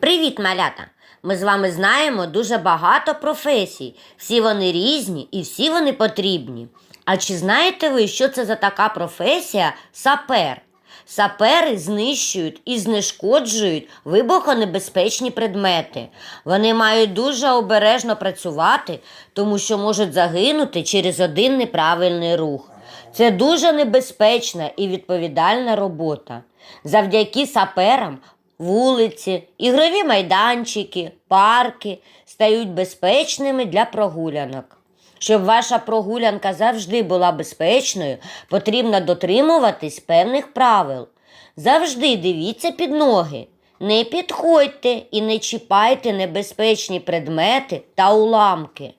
Привіт, малята! Ми з вами знаємо дуже багато професій. Всі вони різні і всі вони потрібні. А чи знаєте ви, що це за така професія сапер? Сапери знищують і знешкоджують вибухонебезпечні предмети. Вони мають дуже обережно працювати, тому що можуть загинути через один неправильний рух. Це дуже небезпечна і відповідальна робота. Завдяки саперам вулиці, ігрові майданчики, парки стають безпечними для прогулянок. Щоб ваша прогулянка завжди була безпечною, потрібно дотримуватись певних правил. Завжди дивіться під ноги. Не підходьте і не чіпайте небезпечні предмети та уламки.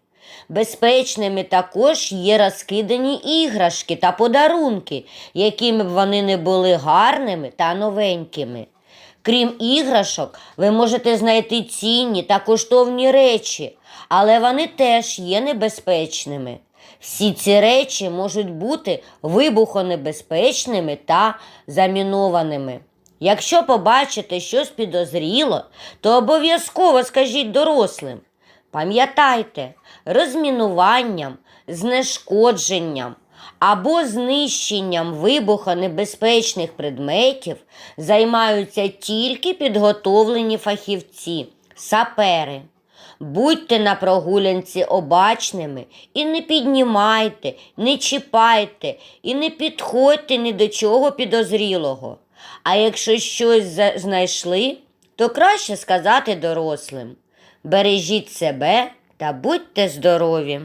Безпечними також є розкидані іграшки та подарунки, якими б вони не були гарними та новенькими. Крім іграшок, ви можете знайти цінні та коштовні речі, але вони теж є небезпечними. Всі ці речі можуть бути вибухонебезпечними та замінованими. Якщо побачите щось підозріло, то обов'язково скажіть дорослим. Пам'ятайте, розмінуванням, знешкодженням або знищенням вибухонебезпечних предметів займаються тільки підготовлені фахівці, сапери. Будьте на прогулянці обачними і не піднімайте, не чіпайте і не підходьте ні до чого підозрілого. А якщо щось знайшли, то краще сказати дорослим. Бережіть себе та будьте здорові!